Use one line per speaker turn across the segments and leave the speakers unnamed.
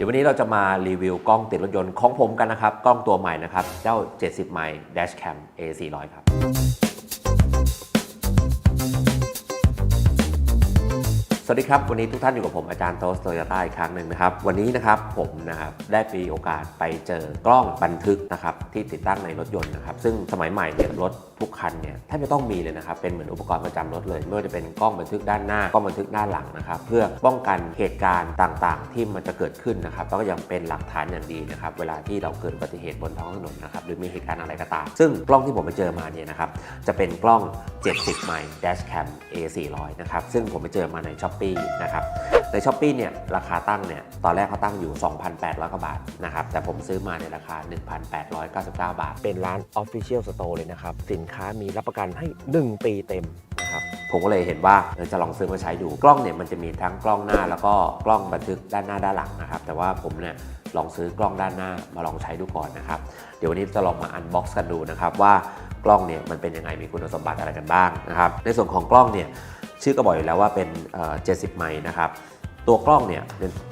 ดี๋ยววันนี้เราจะมารีวิวกล้องติดรถยนต์ของผมกันนะครับ กล้องตัวใหม่นะครับ เจ้า 70 ไมล์ Dashcam A 400 ครับ วัสดีครับ วันนี้ทุกท่านอยู่กับผมอาจารย์โตสโตโยต้าอีกครั้งหนึ่งนะครับ วันนี้นะครับผมนะครับได้มีโอกาสไปเจอกล้องบันทึกนะครับที่ติดตั้งในรถยนต์นะครับ ซึ่งสมัยใหม่เนี่ยรถทุกคันเนี่ยแทบจะต้องมีเลยนะครับ เป็นเหมือนอุปกรณ์ประจำรถเลย ไม่ว่าจะเป็นกล้องบันทึกด้านหน้ากล้องบันทึกด้านหลังนะครับ เพื่อป้องกันเหตุการณ์ต่างๆ ที่มันจะเกิดขึ้นนะครับแล้วก็ยังเป็นหลักฐานอย่างดีนะครับ เวลาที่เราเกิดอุบัติเหตุบนท้องถนนนะครับหรือมีเหตุการณ์อะไรก็ตาม ซึ่งกล้องที่ผมไปเจอมาเนี่ยนะครับจะเป็นกล้อง 70ไมล์ Dashcam A 400นะครับซึ่งผมไปเจอมาใน s h อ p e e นะครับใน s h อ p e e เนี่ยราคาตั้งเนี่ยตอนแรกเขาตั้งอยู่ 2,800กว่าบาทนะครับแต่ผมซื้อมาในราคา 1,899 บาท เป็นร้าน Official Store เลยนะครับ สินค้ามีรับประกันให้ 1 ปีเต็มนะครับผมก็เลยเห็นว่าเออจะลองซื้อมาใช้ดูกล้องเนี่ยมันจะมีทั้งกล้องหน้าแล้วก็กล้องบันทึกด้านหน้าด้านหลังนะครับแต่ว่าผมเนี่ยลองซื้อกล้องด้านหน้ามาลองใช้ดูก่อนนะครับเดี๋ยววันนี้จะลองมาอันบ็อกซ์กันดูนะครับว่ากล้องเนี่ยมันเป็นยังไงมีคุณสมบัติอะไรกันบ้างนะครับในส่วนของกล้องเนี่ย ชื่อก็บอกอยู่แล้วว่าเป็นเอ่อ70ไมล์นะครับตัวกล้องเนี่ย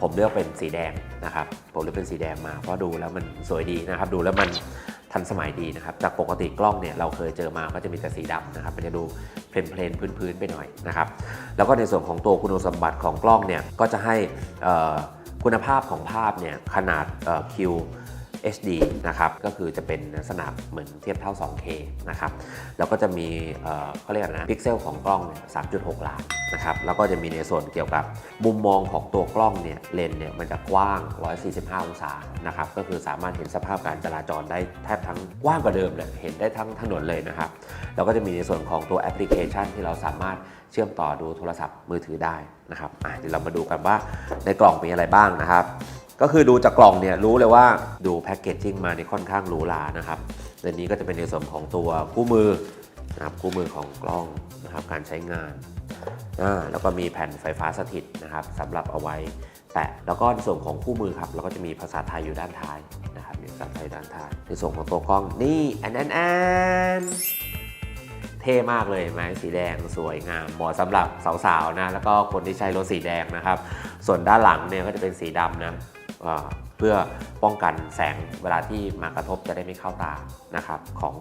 ผมเลือกเป็นสีแดงนะครับผมเลือกเป็นสีแดงมาเพราะดูแล้วมันสวยดีนะครับดูแล้วมันทันสมัยดีนะครับจากปกติกล้องเนี่ยเราเคยเจอมาก็จะมีแต่สีดำนะครับมันจะดูเพลนเพลนๆพื้นๆไปหน่อยนะครับแล้วก็ในส่วนของตัวคุณสมบัติของกล้องเนี่ยก็จะให้คุณภาพของภาพเนี่ยขนาดเอ่อ Q HD นะครับก็คือจะเป็นลักษณะเหมือนเทียบเท่า 2K นะครับแล้วก็จะมีเขาเรียกอะไรนะพิกเซลของกล้องเนี่ย3.6 ล้านนะครับแล้วก็จะมีในส่วนเกี่ยวกับมุมมองของตัวกล้องเนี่ยเลนส์เนี่ยมันจะกว้าง 145 องศานะครับก็คือสามารถเห็นสภาพการจราจรได้แทบทั้งกว้างกว่าเดิมเลยเห็นได้ทั้งถนนเลยนะครับแล้วก็จะมีในส่วนของตัวแอปพลิเคชันที่เราสามารถเชื่อมต่อดูโทรศัพท์มือถือได้นะครับเดี๋ยวเรามาดูกันว่าในกล่องมีอะไรบ้างนะครับ ก็คือดูจากกล่องเนี่ยรู้เลยว่าดูแพ็กเกจจิ้งมาในค่อนข้างหรูหรานะครับในนี้ก็จะเป็นในส่วนของตัวคู่มือนะครับคู่มือของกล้องนะครับการใช้งานอ่าแล้วก็มีแผ่นไฟฟ้าสถิตนะครับสำหรับเอาไว้แตะแล้วก็ในส่วนของคู่มือครับเราก็จะมีภาษาไทยอยู่ด้านท้ายนะครับมีภาษาไทยด้านท้ายในส่วนของตัวกล้องนี่แอนแอนแอนเท่มากเลยไหมสีแดงสวยงามเหมาะสำหรับสาวๆนะแล้วก็คนที่ใช้รถสีแดงนะครับ ส่วนด้านหลังเนี่ยก็จะเป็นสีดำนะ เพื่อป้องกันแสงเวลาที่มากระทบจะได้ไม่เข้าตานะครับของ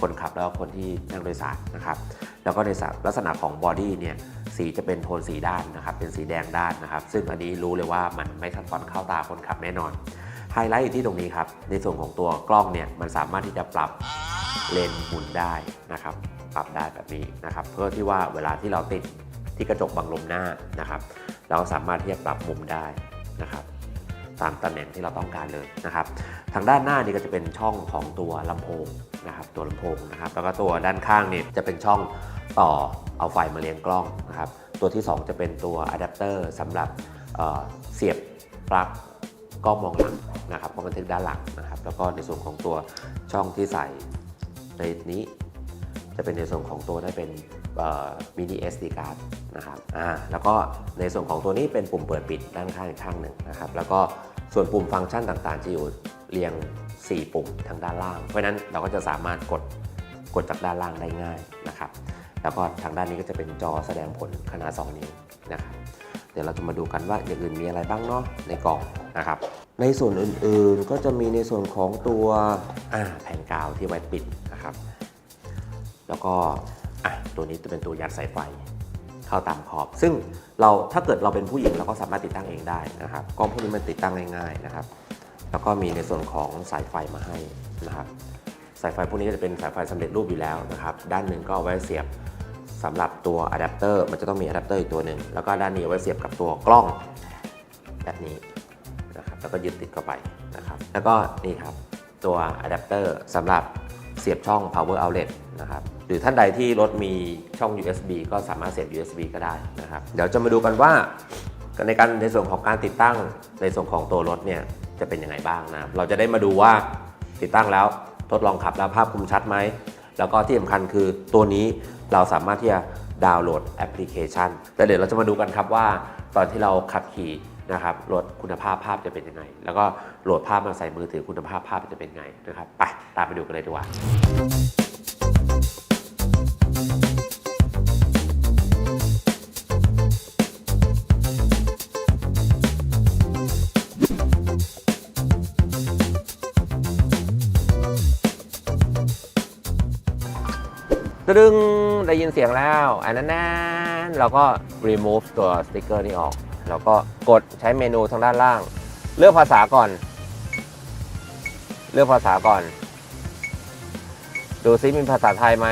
คนขับแล้วก็คนที่นั่งโดยสารนะครับแล้วก็ในลักษณะของบอดี้เนี่ยสีจะเป็นโทนสีด้านนะครับเป็นสีแดงด้านนะครับ ซึ่งอันนี้รู้เลยว่ามันไม่ทันตอนเข้าตาคนขับแน่นอนไฮไลท์อยู่ที่ตรงนี้ครับในส่วนของตัวกล้องเนี่ยมันสามารถที่จะปรับเลนส์หมุนได้นะครับปรับได้แบบนี้นะครับเพื่อที่ว่าเวลาที่เราติดที่กระจกบังลมหน้านะครับ เราก็สามารถที่จะปรับมุมได้นะครับ ตามตำแหน่งที่เราต้องการเลยนะครับ ทางด้านหน้านี่ก็จะเป็นช่องของตัวลำโพงนะครับตัวลำโพงนะครับแล้วก็ตัวด้านข้างนี่จะเป็นช่องต่อเอาไฟมาเลี้ยงกล้องนะครับตัวที่ 2 จะเป็นตัวอะแดปเตอร์สำหรับเเสียบปลั๊กกล้องมองหลังนะครับกล้องบันทึกด้านหลังนะครับ แล้วก็ในส่วนของตัวช่องที่ใส่ในนี้ จะเป็นในส่วนของตัวได้เป็น มินิ SD card นะครับอ่าแล้วก็ในส่วนของตัวนี้เป็นปุ่มเปิดปิดด้านข้างอีกข้างหนึ่งนะครับแล้วก็ส่วนปุ่มฟังก์ชันต่างๆ จะอยู่เรียง 4 ปุ่มทางด้านล่าง เพราะนั้นเราก็จะสามารถกดกดจากด้านล่างได้ง่ายนะครับแล้วก็ทางด้านนี้ก็จะเป็นจอแสดงผลขนาด 2 นิ้วนะครับเดี๋ยวเราจะมาดูกันว่าอย่างอื่นมีอะไรบ้างเนาะในกล่องนะครับในส่วนอื่นๆก็จะมีในส่วนของตัวแผ่นกาวที่ไว้ปิดนะครับ แล้วก็ ตัวนี้จะเป็นตัวยัดสายไฟเข้าตามขอบ ซึ่งเราถ้าเกิดเราเป็นผู้หญิงเราก็สามารถติดตั้งเองได้นะครับกล้องพวกนี้มันติดตั้งง่ายๆนะครับ แล้วก็มีในส่วนของสายไฟมาให้นะครับสายไฟพวกนี้จะเป็นสายไฟสำเร็จรูปอยู่แล้วนะครับ ด้านหนึ่งก็เอาไว้เสียบสำหรับตัวอะแดปเตอร์มันจะต้องมีอะแดปเตอร์อีกตัวหนึ่งแล้วก็ด้านนี้เอาไว้เสียบกับตัวกล้องแบบนี้นะครับแล้วก็ยึดติดเข้าไปนะครับ แล้วก็นี่ครับตัวอะแดปเตอร์สำหรับ สียบช่อง power outlet นะครับหรือท่านใดที่รถมีช่อง USB ก็สามารถเสียบ USB ก็ได้นะครับ เดี๋ยวจะมาดูกันว่าในการในส่วนของการติดตั้งในส่วนของตัวรถเนี่ยจะเป็นยังไงบ้างนะครับเราจะได้มาดูว่าติดตั้งแล้วทดลองขับแล้วภาพคมชัดไหม แล้วก็ที่สำคัญคือตัวนี้เราสามารถที่จะดาวน์โหลดแอปพลิเคชัน แล้วเดี๋ยวเราจะมาดูกันครับว่า ตอนที่เราขับขี่ นะครับโหลดคุณภาพภาพจะเป็นยังไง แล้วก็โหลดภาพมาใส่มือถือคุณภาพภาพจะเป็นไงนะครับไปตามไปดูกันเลยดีกว่าดึงได้ยินเสียงแล้ว อันนั้นนะเราก็ remove ตัวสติกเกอร์นี้ออก แล้วก็กดใช้เมนูทางด้านล่าง เลือกภาษาก่อน เลือกภาษาก่อน ดูซิมีภาษาไทยไหม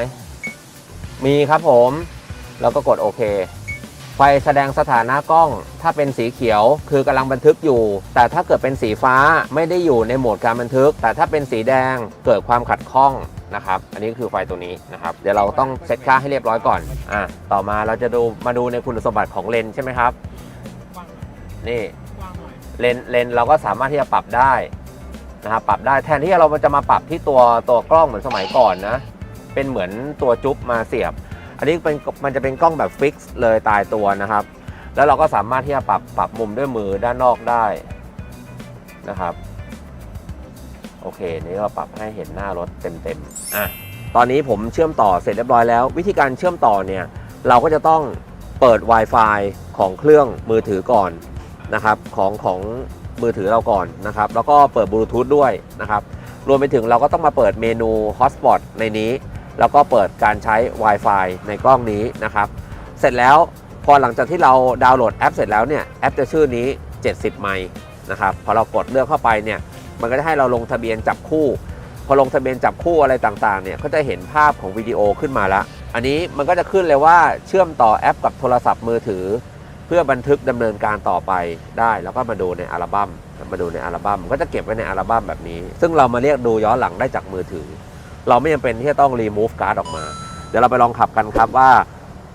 มีครับผม แล้วก็กดโอเค ไฟแสดงสถานะกล้อง ถ้าเป็นสีเขียวคือกำลังบันทึกอยู่ แต่ถ้าเกิดเป็นสีฟ้าไม่ได้อยู่ในโหมดการบันทึก แต่ถ้าเป็นสีแดงเกิดความขัดข้องนะครับ อันนี้คือไฟตัวนี้นะครับ เดี๋ยวเราต้องเซตค่าให้เรียบร้อยก่อน อะต่อมาเราจะดูมาดูในคุณสมบัติของเลนส์ใช่ไหมครับ นี่เลนเลนเราก็สามารถที่จะปรับได้นะครับปรับได้แทนที่เราจะมาปรับที่ตัวตัวกล้องเหมือนสมัยก่อนนะ เป็นเหมือนตัวจุ๊บมาเสียบ อันนี้เป็นมันจะเป็นกล้องแบบฟิกซ์เลยตายตัวนะครับ แล้วเราก็สามารถที่จะปรับปรับมุมด้วยมือด้านนอกได้นะครับโอเค นี่ก็ปรับให้เห็นหน้ารถเต็มๆอะตอนนี้ผมเชื่อมต่อเสร็จเรียบร้อยแล้ว วิธีการเชื่อมต่อเนี่ย เราก็จะต้องเปิด Wi-Fi ของเครื่องมือถือก่อน นะครับของของมือถือเราก่อนนะครับ แล้วก็เปิดบลูทูธด้วยนะครับ รวมไปถึงเราก็ต้องมาเปิดเมนู Hotspot ในนี้ แล้วก็เปิดการใช้ Wi-Fi ในกล้องนี้นะครับ เสร็จแล้วพอหลังจากที่เราดาวน์โหลดแอปเสร็จแล้วเนี่ยแอปจะชื่อนี้ 70 ไมล์นะครับพอเรากดเลือกเข้าไปเนี่ยมันก็จะให้เราลงทะเบียนจับคู่ พอลงทะเบียนจับคู่อะไรต่างๆเนี่ยก็จะเห็นภาพของวิดีโอขึ้นมาแล้วอันนี้มันก็จะขึ้นเลยว่าเชื่อมต่อแอปกับโทรศัพท์มือถือ เพื่อบันทึกดำเนินการต่อไปได้ แล้วก็มาดูในอัลบั้มมาดูในอัลบั้มก็จะเก็บไว้ในอัลบั้มแบบนี้ ซึ่งเรามาเรียกดูย้อนหลังได้จากมือถือ เราไม่จำเป็นที่จะต้องรีมูฟการ์ดออกมา เดี๋ยวเราไปลองขับกันครับว่า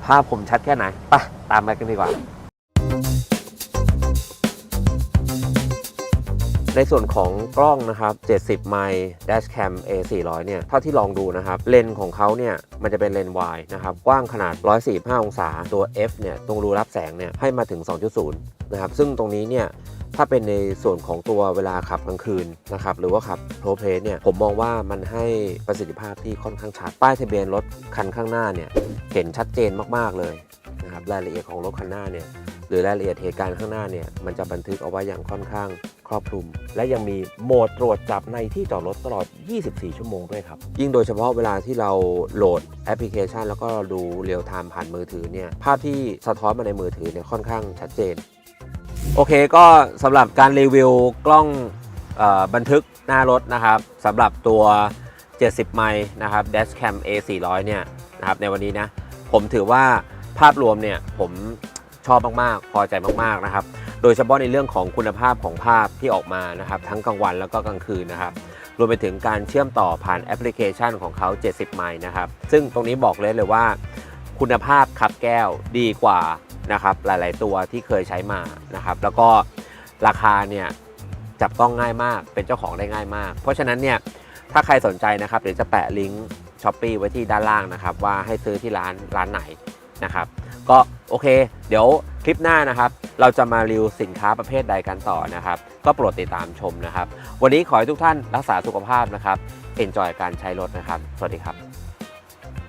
ภาพคมชัดแค่ไหนไปตามไปกันดีกว่า ในส่วนของกล้องนะครับ 70 ไมล์ dash cam a 400เนี่ยเท่าที่ลองดูนะครับ เลนส์ของเขาเนี่ยมันจะเป็นเลนส์ wide นะครับ กว้างขนาด 145 องศา ตัว f เนี่ยตรงรูรับแสงเนี่ยให้มาถึง 2.0 นะครับ ซึ่งตรงนี้เนี่ยถ้าเป็นในส่วนของตัวเวลาขับกลางคืนนะครับหรือว่าขับโ r รเพลเนี่ยผมมองว่ามันให้ประสิทธิภาพที่ค่อนข้างชัด ป้ายทะเบียนรถคันข้างหน้าเนี่ยเห็นชัดเจนมากๆเลยนะครับรายละเอียดของรถคันหน้าเนี่ยหรือรายละเอียดเหตุการณ์ข้างหน้าเนี่ยมันจะบันทึกเอาไว้อย่างค่อนข้าง ครอบคลุม และยังมีโหมดตรวจจับในที่จอดรถตลอด 24 ชั่วโมงด้วยครับ ยิ่งโดยเฉพาะเวลาที่เราโหลดแอปพลิเคชัน แล้วก็ดูเรียลไทม์ผ่านมือถือเนี่ยภาพที่สะท้อนมาในมือถือเนี่ยค่อนข้างชัดเจน โอเคก็สำหรับการรีวิวกล้องออบันทึกหน้ารถนะครับสำหรับตัว 70 ไมล์นะครับ Dashcam A 400เนี่ยนะครับในวันนี้นะผมถือว่าภาพรวมเนี่ยผมชอบมาก ๆ พอใจมาก ๆ นะครับ โดยเฉพาะในเรื่องของคุณภาพของภาพที่ออกมานะครับทั้งกลางวันแล้วก็กลางคืนนะครับรวมไปถึงการเชื่อมต่อผ่านแอปพลิเคชันของเขา 70 ไมล์นะครับ ซึ่งตรงนี้บอกเลยเลยว่า คุณภาพขับแก้วดีกว่านะครับหลาย ๆ ตัวที่เคยใช้มานะครับ แล้วก็ราคาเนี่ยจับต้องง่ายมากเป็นเจ้าของได้ง่ายมาก เพราะฉะนั้นเนี่ยถ้าใครสนใจนะครับเดี๋ยวจะแปะลิงก์ช้อปปีไว้ที่ด้านล่างนะครับ ว่าให้ซื้อที่ร้านร้านไหนนะครับ ก็โอเค เดี๋ยว ลิปหน้านะครับ เราจะมารีวิวสินค้าประเภทใดกันต่อนะครับ ก็โปรดติดตามชมนะครับ วันนี้ขอให้ทุกท่านรักษาสุขภาพนะครับ เอนจอยการใช้รถนะครับ สวัสดีครับ